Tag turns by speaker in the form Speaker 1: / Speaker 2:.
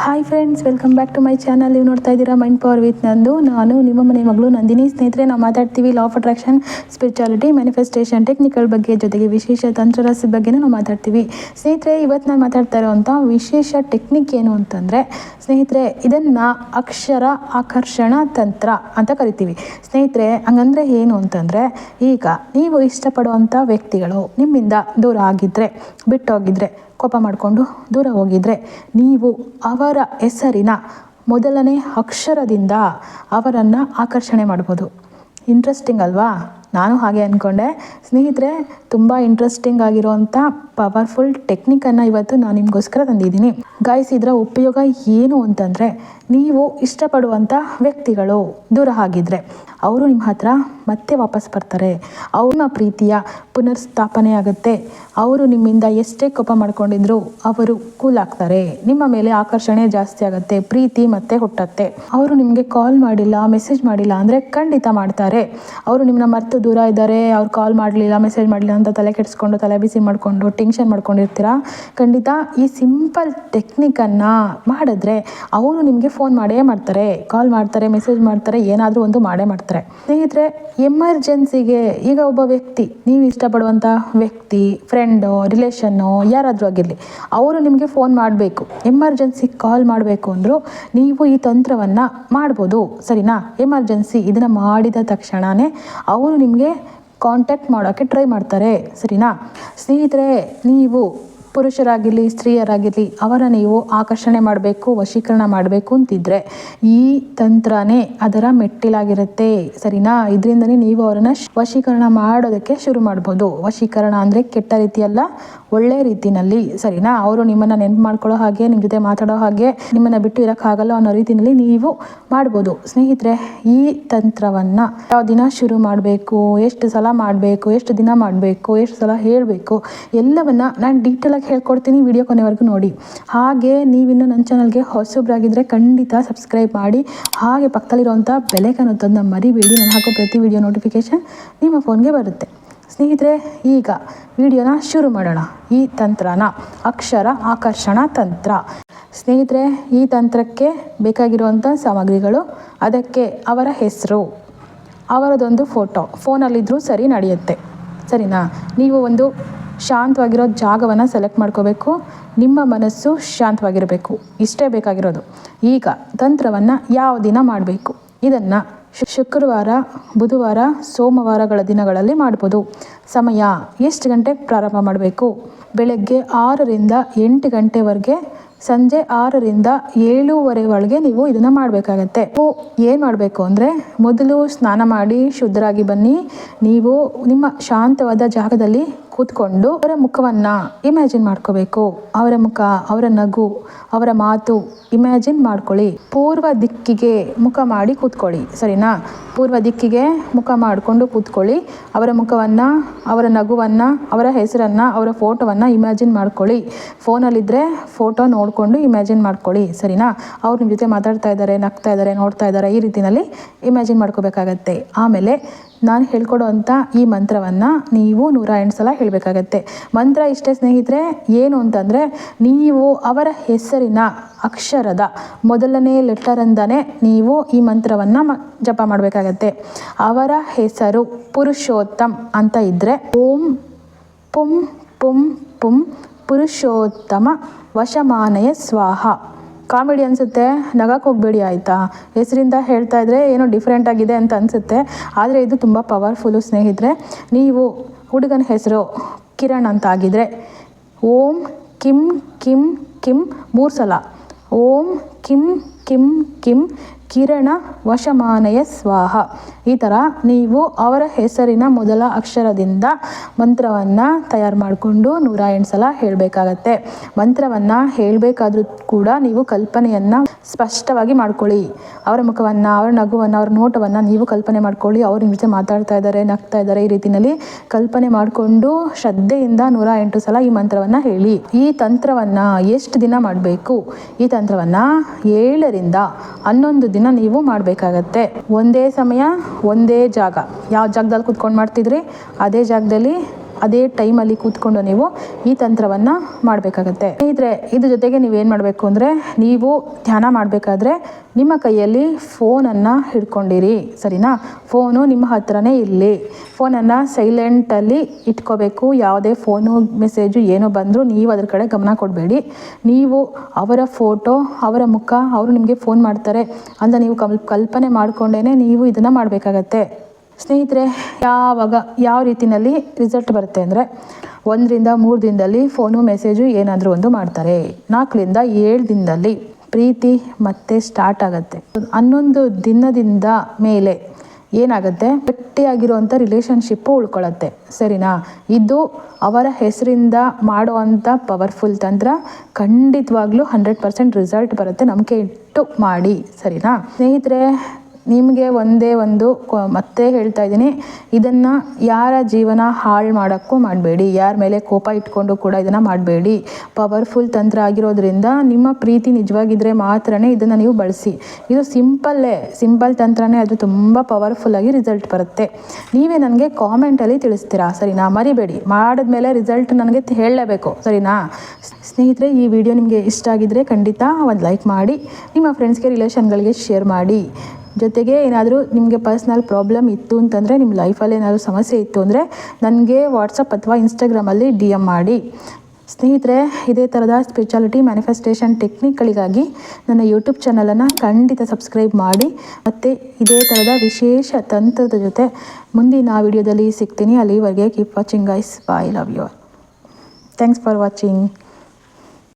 Speaker 1: Hi friends welcome back to my channel ನೀವು ನೋಡ್ತಾ ಇದ್ದೀರಾ ಮೈಂಡ್ ಪವರ್ ವಿತ್ ನಂದು. ನಾನು ನಿಮ್ಮ ಮನೆ ಮಗಳು ನಂದಿನಿ. ಸ್ನೇಹಿತರೆ, ನಾವು ಮಾತಾಡ್ತೀವಿ law of attraction spirituality manifestation technical ಬಗ್ಗೆ ಜೊತೆಗೆ ವಿಶೇಷ ತಂತ್ರರಸ ಬಗ್ಗೆನೂ ನಾವು ಮಾತಾಡ್ತೀವಿ. ಸ್ನೇಹಿತರೆ ಇವತ್ತು ನಾನು ಮಾತಾಡ್ತಾ ಇರೋವಂಥ ವಿಶೇಷ ಟೆಕ್ನಿಕ್ ಏನು ಅಂತಂದರೆ, ಸ್ನೇಹಿತರೆ, ಇದನ್ನು ಅಕ್ಷರ ಆಕರ್ಷಣ ತಂತ್ರ ಅಂತ ಕರಿತೀವಿ. ಸ್ನೇಹಿತರೆ, ಹಂಗಂದರೆ ಏನು ಅಂತಂದರೆ, ಈಗ ನೀವು ಇಷ್ಟಪಡುವಂಥ ವ್ಯಕ್ತಿಗಳು ನಿಮ್ಮಿಂದ ದೂರ ಆಗಿದ್ದರೆ ಬಿಟ್ಟೋಗಿದ್ರೆ ಕೋಪ ಮಾಡಿಕೊಂಡು ದೂರ ಹೋಗಿದ್ರೆ ನೀವು ಅವರ ಹೆಸರಿನ ಮೊದಲನೇ ಅಕ್ಷರದಿಂದ ಅವರನ್ನು ಆಕರ್ಷಣೆ ಮಾಡ್ಬೋದು. ಇಂಟ್ರೆಸ್ಟಿಂಗ್ ಅಲ್ವಾ? ನಾನು ಹಾಗೆ ಅಂದ್ಕೊಂಡೆ ಸ್ನೇಹಿತರೆ, ತುಂಬ ಇಂಟ್ರೆಸ್ಟಿಂಗ್ ಆಗಿರುವಂಥ ಪವರ್ಫುಲ್ ಟೆಕ್ನಿಕನ್ನು ಇವತ್ತು ನಾನು ನಿಮಗೋಸ್ಕರ ತಂದಿದ್ದೀನಿ. ಗಾಯ್ಸ್ ಇದರ ಉಪಯೋಗ ಏನು ಅಂತಂದರೆ, ನೀವು ಇಷ್ಟಪಡುವಂಥ ವ್ಯಕ್ತಿಗಳು ದೂರ ಆಗಿದ್ರೆ ಅವರು ನಿಮ್ಮ ಹತ್ರ ಮತ್ತೆ ವಾಪಸ್ ಬರ್ತಾರೆ. ಅವ್ರ ಪ್ರೀತಿಯ ಪುನರ್ಸ್ಥಾಪನೆ ಆಗುತ್ತೆ. ಅವರು ನಿಮ್ಮಿಂದ ಎಷ್ಟೇ ಕೋಪ ಮಾಡ್ಕೊಂಡಿದ್ರು, ಅವರು ಕೂಲ್ ಆಗ್ತಾರೆ. ನಿಮ್ಮ ಮೇಲೆ ಆಕರ್ಷಣೆ ಜಾಸ್ತಿ ಆಗುತ್ತೆ, ಪ್ರೀತಿ ಮತ್ತೆ ಹುಟ್ಟತ್ತೆ. ಅವರು ನಿಮಗೆ ಕಾಲ್ ಮಾಡಿಲ್ಲ ಮೆಸೇಜ್ ಮಾಡಿಲ್ಲ ಅಂದರೆ ಖಂಡಿತ ಮಾಡ್ತಾರೆ. ಅವರು ನಿಮ್ಮನ್ನ ಮರೆತು ದೂರ ಇದ್ದಾರೆ, ಅವ್ರು ಕಾಲ್ ಮಾಡಲಿಲ್ಲ ಮೆಸೇಜ್ ಮಾಡಲಿಲ್ಲ ಅಂತ ತಲೆ ಕೆಡಿಸ್ಕೊಂಡು, ತಲೆ ಬಿಸಿ ಮಾಡಿಕೊಂಡು ಟೆನ್ಷನ್ ಮಾಡ್ಕೊಂಡಿರ್ತೀರಾ? ಖಂಡಿತ ಈ ಸಿಂಪಲ್ ಟೆಕ್ನಿಕನ್ನು ಮಾಡಿದ್ರೆ ಅವರು ನಿಮಗೆ ಫೋನ್ ಮಾಡೇ ಮಾಡ್ತಾರೆ ಕಾಲ್ ಮಾಡ್ತಾರೆ ಮೆಸೇಜ್ ಮಾಡ್ತಾರೆ, ಏನಾದರೂ ಒಂದು ಮಾಡೇ ಮಾಡ್ತಾರೆ. ಸ್ನೇಹಿತರೆ ಎಮರ್ಜೆನ್ಸಿಗೆ ಈಗ ಒಬ್ಬ ವ್ಯಕ್ತಿ, ನೀವು ಇಷ್ಟಪಡುವಂಥ ವ್ಯಕ್ತಿ ಫ್ರೆಂಡು ರಿಲೇಷನ್ನು ಯಾರಾದರೂ ಆಗಿರಲಿ, ಅವರು ನಿಮಗೆ ಫೋನ್ ಮಾಡಬೇಕು. ಎಮರ್ಜೆನ್ಸಿ ಕಾಲ್ ಮಾಡಬೇಕು ಅಂದರೂ ನೀವು ಈ ತಂತ್ರವನ್ನು ಮಾಡ್ಬೋದು. ಸರಿನಾ? ಎಮರ್ಜೆನ್ಸಿ ಇದನ್ನು ಮಾಡಿದ ತಕ್ಷಣವೇ ಅವರು ನಿಮಗೆ ಕಾಂಟ್ಯಾಕ್ಟ್ ಮಾಡೋಕ್ಕೆ ಟ್ರೈ ಮಾಡ್ತಾರೆ ಸರಿನಾ? ಸ್ನೇಹಿತರೆ ನೀವು ಪುರುಷರಾಗಿರಲಿ, ಸ್ತ್ರೀಯರಾಗಿರಲಿ ಅವರ ನೀವು ಆಕರ್ಷಣೆ ಮಾಡಬೇಕು, ವಶೀಕರಣ ಮಾಡಬೇಕು ಅಂತಿದ್ರೆ ಈ ತಂತ್ರನೇ ಅದರ ಮೆಟ್ಟಿಲಾಗಿರುತ್ತೆ. ಸರಿನಾ? ಇದರಿಂದನೇ ನೀವು ಅವರನ್ನು ವಶೀಕರಣ ಮಾಡೋದಕ್ಕೆ ಶುರು ಮಾಡ್ಬೋದು. ವಶೀಕರಣ ಅಂದರೆ ಕೆಟ್ಟ ರೀತಿಯಲ್ಲ, ಒಳ್ಳೆ ರೀತಿನಲ್ಲಿ. ಸರಿನಾ? ಅವರು ನಿಮ್ಮನ್ನು ನೆನ್ಪು ಮಾಡ್ಕೊಳ್ಳೋ ಹಾಗೆ ನಿಮ್ಮ ಜೊತೆ ಮಾತಾಡೋ ಹಾಗೆ, ನಿಮ್ಮನ್ನು ಬಿಟ್ಟು ಇರೋಕ್ಕಾಗಲ್ಲ ಅನ್ನೋ ರೀತಿಯಲ್ಲಿ ನೀವು ಮಾಡ್ಬೋದು. ಸ್ನೇಹಿತರೆ, ಈ ತಂತ್ರವನ್ನು ಯಾವ ದಿನ ಶುರು ಮಾಡಬೇಕು, ಎಷ್ಟು ಸಲ ಮಾಡಬೇಕು, ಎಷ್ಟು ದಿನ ಮಾಡಬೇಕು, ಎಷ್ಟು ಸಲ ಹೇಳಬೇಕು, ಎಲ್ಲವನ್ನು ನಾನು ಡೀಟೇಲಾಗಿ ಹೇಳ್ಕೊಡ್ತೀನಿ ವಿಡಿಯೋ ಕೊನೆವರೆಗೂ ನೋಡಿ. ಹಾಗೆ ನೀವಿನ್ನೂ ನನ್ನ ಚಾನಲ್ಗೆ ಹೊಸಬ್ರಾಗಿದ್ದರೆ ಖಂಡಿತ ಸಬ್ಸ್ಕ್ರೈಬ್ ಮಾಡಿ. ಹಾಗೆ ಪಕ್ಕದಲ್ಲಿರುವಂಥ ತಂದು ಮರಿಬೇಡಿ. ನಾನು ಹಾಕೋ ಪ್ರತಿ ವಿಡಿಯೋ ನೋಟಿಫಿಕೇಷನ್ ನಿಮ್ಮ ಫೋನ್ಗೆ ಬರುತ್ತೆ. ಸ್ನೇಹಿತರೆ, ಈಗ ವಿಡಿಯೋನ ಶುರು ಮಾಡೋಣ. ಈ ತಂತ್ರನ, ಅಕ್ಷರ ಆಕರ್ಷಣ ತಂತ್ರ. ಸ್ನೇಹಿತರೆ, ಈ ತಂತ್ರಕ್ಕೆ ಬೇಕಾಗಿರುವಂಥ ಸಾಮಗ್ರಿಗಳು, ಅದಕ್ಕೆ ಅವರ ಹೆಸರು, ಅವರದೊಂದು ಫೋಟೋ ಫೋನಲ್ಲಿದ್ದರೂ ಸರಿ ನಡೆಯುತ್ತೆ. ಸರಿನಾ? ನೀವು ಒಂದು ಶಾಂತವಾಗಿರೋ ಜಾಗವನ್ನು ಸೆಲೆಕ್ಟ್ ಮಾಡ್ಕೋಬೇಕು. ನಿಮ್ಮ ಮನಸ್ಸು ಶಾಂತವಾಗಿರಬೇಕು. ಇಷ್ಟೇ ಬೇಕಾಗಿರೋದು. ಈಗ ತಂತ್ರವನ್ನು ಯಾವ ದಿನ ಮಾಡಬೇಕು? ಇದನ್ನು ಶುಕ್ರವಾರ, ಬುಧವಾರ, ಸೋಮವಾರಗಳ ದಿನಗಳಲ್ಲಿ ಮಾಡ್ಬೋದು. ಸಮಯ ಎಷ್ಟು ಗಂಟೆಗೆ ಪ್ರಾರಂಭ ಮಾಡಬೇಕು? ಬೆಳಗ್ಗೆ ಆರರಿಂದ ಎಂಟು ಗಂಟೆವರೆಗೆ, ಸಂಜೆ ಆರರಿಂದ ಏಳೂವರೆ ಒಳಗೆ ನೀವು ಇದನ್ನು ಮಾಡಬೇಕಾಗತ್ತೆ. ಏನು ಮಾಡಬೇಕು ಅಂದರೆ, ಮೊದಲು ಸ್ನಾನ ಮಾಡಿ ಶುದ್ಧರಾಗಿ ಬನ್ನಿ. ನೀವು ನಿಮ್ಮ ಶಾಂತವಾದ ಜಾಗದಲ್ಲಿ ಕೂತ್ಕೊಂಡು ಅವರ ಮುಖವನ್ನು ಇಮ್ಯಾಜಿನ್ ಮಾಡ್ಕೋಬೇಕು. ಅವರ ಮುಖ, ಅವರ ನಗು, ಅವರ ಮಾತು ಇಮ್ಯಾಜಿನ್ ಮಾಡ್ಕೊಳ್ಳಿ. ಪೂರ್ವ ದಿಕ್ಕಿಗೆ ಮುಖ ಮಾಡಿ ಕೂತ್ಕೊಳ್ಳಿ. ಸರಿನಾ? ಪೂರ್ವ ದಿಕ್ಕಿಗೆ ಮುಖ ಮಾಡಿಕೊಂಡು ಕೂತ್ಕೊಳ್ಳಿ. ಅವರ ಮುಖವನ್ನು, ಅವರ ನಗುವನ್ನು, ಅವರ ಹೆಸರನ್ನು, ಅವರ ಫೋಟೋವನ್ನು ಇಮ್ಯಾಜಿನ್ ಮಾಡ್ಕೊಳ್ಳಿ. ಫೋನಲ್ಲಿದ್ದರೆ ಫೋಟೋ ನೋಡಿಕೊಂಡು ಇಮ್ಯಾಜಿನ್ ಮಾಡ್ಕೊಳ್ಳಿ. ಸರಿನಾ? ಅವ್ರು ನಿಮ್ಮ ಜೊತೆ ಮಾತಾಡ್ತಾ ಇದ್ದಾರೆ ನಗ್ತಾ ಇದ್ದಾರೆ ನೋಡ್ತಾ ಇದ್ದಾರೆ ಈ ರೀತಿಯಲ್ಲಿ ಇಮ್ಯಾಜಿನ್ ಮಾಡ್ಕೋಬೇಕಾಗತ್ತೆ. ಆಮೇಲೆ ನಾನು ಹೇಳ್ಕೊಡೋವಂಥ ಈ ಮಂತ್ರವನ್ನು ನೀವು ನೂರ ಎಂಟು ಸಲ ಹೇಳಬೇಕಾಗತ್ತೆ. ಮಂತ್ರ ಇಷ್ಟೇ ಸ್ನೇಹಿತರೆ, ಏನು ಅಂತಂದರೆ, ನೀವು ಅವರ ಹೆಸರಿನ ಅಕ್ಷರದ ಮೊದಲನೇ ಲೆಟರಿಂದನೇ ನೀವು ಈ ಮಂತ್ರವನ್ನು ಮ, ಜಪ ಮಾಡಬೇಕಾಗತ್ತೆ. ಅವರ ಹೆಸರು ಪುರುಷೋತ್ತಮ್ ಅಂತ ಇದ್ದರೆ ಓಂ ಪುಂ ಪುಂ ಪುಂ ಪುರುಷೋತ್ತಮ ವಶಮಾನಯ ಸ್ವಾಹ. ಕಾಮಿಡಿ ಅನಿಸುತ್ತೆ ನಗಕ್ಕೆ ಹೋಗಬೇಡಿ ಆಯಿತಾ? ಹೆಸರಿಂದ ಹೇಳ್ತಾ ಇದ್ರೆ ಏನೋ ಡಿಫ್ರೆಂಟ್ ಆಗಿದೆ ಅಂತ ಅನಿಸುತ್ತೆ. ಆದರೆ ಇದು ತುಂಬ ಪವರ್ಫುಲ್ಲು ಸ್ನೇಹಿತರೆ, ನೀವು ಹುಡುಗನ ಹೆಸರು ಕಿರಣ್ ಅಂತ ಆಗಿದ್ರೆ ಓಂ ಕಿಂ ಕಿಂ ಕಿಂ ಮೂರು ಸಲ ಓಂ ಕಿಂ ಕಿಂ ಕಿಂ ಕಿರಣ ವಶಮಾನಯ ಸ್ವಾಹ. ಈ ಥರ ನೀವು ಅವರ ಹೆಸರಿನ ಮೊದಲ ಅಕ್ಷರದಿಂದ ಮಂತ್ರವನ್ನು ತಯಾರು ಮಾಡಿಕೊಂಡು ನೂರ ಎಂಟು ಸಲ ಹೇಳಬೇಕಾಗತ್ತೆ. ಮಂತ್ರವನ್ನು ಹೇಳಬೇಕಾದ್ರೂ ಕೂಡ ನೀವು ಕಲ್ಪನೆಯನ್ನು ಸ್ಪಷ್ಟವಾಗಿ ಮಾಡ್ಕೊಳ್ಳಿ. ಅವರ ಮುಖವನ್ನು, ಅವರ ನಗುವನ್ನು, ಅವರ ನೋಟವನ್ನು ನೀವು ಕಲ್ಪನೆ ಮಾಡ್ಕೊಳ್ಳಿ. ಅವ್ರ ನಿಮ್ಮ ಜೊತೆ ಮಾತಾಡ್ತಾ ಇದ್ದಾರೆ ನಗ್ತಾ ಇದ್ದಾರೆ ಈ ರೀತಿಯಲ್ಲಿ ಕಲ್ಪನೆ ಮಾಡಿಕೊಂಡು ಶ್ರದ್ಧೆಯಿಂದ ನೂರ ಎಂಟು ಸಲ ಈ ಮಂತ್ರವನ್ನು ಹೇಳಿ. ಈ ತಂತ್ರವನ್ನು ಎಷ್ಟು ದಿನ ಮಾಡಬೇಕು? ಈ ತಂತ್ರವನ್ನು ಏಳರಿಂದ ಹನ್ನೊಂದು ದಿನ ನೀವು ಮಾಡಬೇಕಾಗತ್ತೆ. ಒಂದೇ ಸಮಯ ಒಂದೇ ಜಾಗ. ಯಾವ ಜಾಗದಲ್ಲಿ ಕುತ್ಕೊಂಡು ಮಾಡ್ತಿದ್ರಿ? ಅದೇ ಜಾಗದಲ್ಲಿ ಅದೇ ಟೈಮಲ್ಲಿ ಕೂತ್ಕೊಂಡು ನೀವು ಈ ತಂತ್ರವನ್ನು ಮಾಡಬೇಕಾಗತ್ತೆ. ಸ್ನೇಹಿತರೆ, ಇದ್ರ ಜೊತೆಗೆ ನೀವೇನು ಮಾಡಬೇಕು ಅಂದರೆ, ನೀವು ಧ್ಯಾನ ಮಾಡಬೇಕಾದ್ರೆ ನಿಮ್ಮ ಕೈಯಲ್ಲಿ ಫೋನನ್ನು ಹಿಡ್ಕೊಂಡಿರಿ. ಸರಿನಾ? ಫೋನು ನಿಮ್ಮ ಹತ್ರನೇ ಇರಲಿ. ಫೋನನ್ನು ಸೈಲೆಂಟಲ್ಲಿ ಇಟ್ಕೋಬೇಕು. ಯಾವುದೇ ಫೋನು ಮೆಸೇಜು ಏನೋ ಬಂದರೂ ನೀವು ಅದ್ರ ಕಡೆ ಗಮನ ಕೊಡಬೇಡಿ. ನೀವು ಅವರ ಫೋಟೋ ಅವರ ಮುಖ, ಅವರು ನಿಮಗೆ ಫೋನ್ ಮಾಡ್ತಾರೆ ಅಂತ ನೀವು ಕಲ್, ಕಲ್ಪನೆ ಮಾಡಿಕೊಂಡೇ ನೀವು ಇದನ್ನು ಮಾಡಬೇಕಾಗತ್ತೆ. ಸ್ನೇಹಿತರೆ, ಯಾವಾಗ, ಯಾವ ರೀತಿಯಲ್ಲಿ ರಿಸಲ್ಟ್ ಬರುತ್ತೆ ಅಂದರೆ ಒಂದರಿಂದ ಮೂರು ದಿನದಲ್ಲಿ ಫೋನು ಮೆಸೇಜು ಏನಾದರೂ ಒಂದು ಮಾಡ್ತಾರೆ. ನಾಲ್ಕರಿಂದ ಏಳು ದಿನದಲ್ಲಿ ಪ್ರೀತಿ ಮತ್ತೆ ಸ್ಟಾರ್ಟ್ ಆಗುತ್ತೆ. ಹನ್ನೊಂದು ದಿನದಿಂದ ಮೇಲೆ ಏನಾಗುತ್ತೆ? ಗಟ್ಟಿಯಾಗಿರುವಂಥ ರಿಲೇಷನ್ಶಿಪ್ಪು ಉಳ್ಕೊಳ್ಳುತ್ತೆ ಸರಿನಾ? ಇದು ಅವರ ಹೆಸರಿಂದ ಮಾಡುವಂಥ ಪವರ್ಫುಲ್ ತಂತ್ರ ಖಂಡಿತವಾಗ್ಲೂ ಹಂಡ್ರೆಡ್ ಪರ್ಸೆಂಟ್ ರಿಸಲ್ಟ್ ಬರುತ್ತೆ. ನಂಬಿಕೆ ಇಟ್ಟು ಮಾಡಿ. ಸರಿನಾ? ಸ್ನೇಹಿತರೆ ನಿಮಗೆ ಒಂದೇ ಒಂದು ಮತ್ತೆ ಹೇಳ್ತಾ ಇದ್ದೀನಿ. ಇದನ್ನು ಯಾರ ಜೀವನ ಹಾಳು ಮಾಡೋಕ್ಕೂ ಮಾಡಬೇಡಿ. ಯಾರ ಮೇಲೆ ಕೋಪ ಇಟ್ಕೊಂಡು ಕೂಡ ಇದನ್ನು ಮಾಡಬೇಡಿ. ಪವರ್ಫುಲ್ ತಂತ್ರ ಆಗಿರೋದ್ರಿಂದ ನಿಮ್ಮ ಪ್ರೀತಿ ನಿಜವಾಗಿದ್ದರೆ ಮಾತ್ರನೇ ಇದನ್ನು ನೀವು ಬಳಸಿ. ಇದು ಸಿಂಪಲ್ಲೇ, ಸಿಂಪಲ್ ತಂತ್ರನೇ, ಅದು ತುಂಬ ಪವರ್ಫುಲ್ಲಾಗಿ ರಿಸಲ್ಟ್ ಬರುತ್ತೆ. ನೀವೇ ನನಗೆ ಕಾಮೆಂಟಲ್ಲಿ ತಿಳಿಸ್ತೀರಾ? ಸರಿನಾ? ಮರಿಬೇಡಿ. ಮಾಡಿದ್ಮೇಲೆ ರಿಸಲ್ಟ್ ನನಗೆ ಹೇಳಲೇಬೇಕು. ಸರಿನಾ? ಸ್ನೇಹಿತರೆ, ಈ ವಿಡಿಯೋ ನಿಮಗೆ ಇಷ್ಟ ಆಗಿದ್ದರೆ ಖಂಡಿತ ಒಂದು ಲೈಕ್ ಮಾಡಿ, ನಿಮ್ಮ ಫ್ರೆಂಡ್ಸ್ಗೆ ರಿಲೇಷನ್ಗಳಿಗೆ ಶೇರ್ ಮಾಡಿ. ಜೊತೆಗೆ ಏನಾದರೂ ನಿಮಗೆ ಪರ್ಸ್ನಲ್ ಪ್ರಾಬ್ಲಮ್ ಇತ್ತು ಅಂತಂದರೆ ನಿಮ್ಮ ಲೈಫಲ್ಲಿ ಏನಾದರೂ ಸಮಸ್ಯೆ ಇತ್ತು ಅಂದರೆ ನನಗೆ ವಾಟ್ಸಪ್ ಅಥವಾ ಇನ್ಸ್ಟಾಗ್ರಾಮಲ್ಲಿ ಡಿ ಎಂ ಮಾಡಿ. ಸ್ನೇಹಿತರೆ, ಇದೇ ಥರದ ಸ್ಪೆಷಾಲಿಟಿ ಮ್ಯಾನಿಫೆಸ್ಟೇಷನ್ ಟೆಕ್ನಿಕ್ಗಳಿಗಾಗಿ ನನ್ನ ಯೂಟ್ಯೂಬ್ ಚಾನಲನ್ನು ಖಂಡಿತ ಸಬ್ಸ್ಕ್ರೈಬ್ ಮಾಡಿ. ಮತ್ತು ಇದೇ ಥರದ ವಿಶೇಷ ತಂತ್ರದ ಜೊತೆ ಮುಂದಿನ ವಿಡಿಯೋದಲ್ಲಿ ಸಿಗ್ತೀನಿ. ಅಲ್ಲಿವರೆಗೆ keep watching eyes bye love your thanks for watching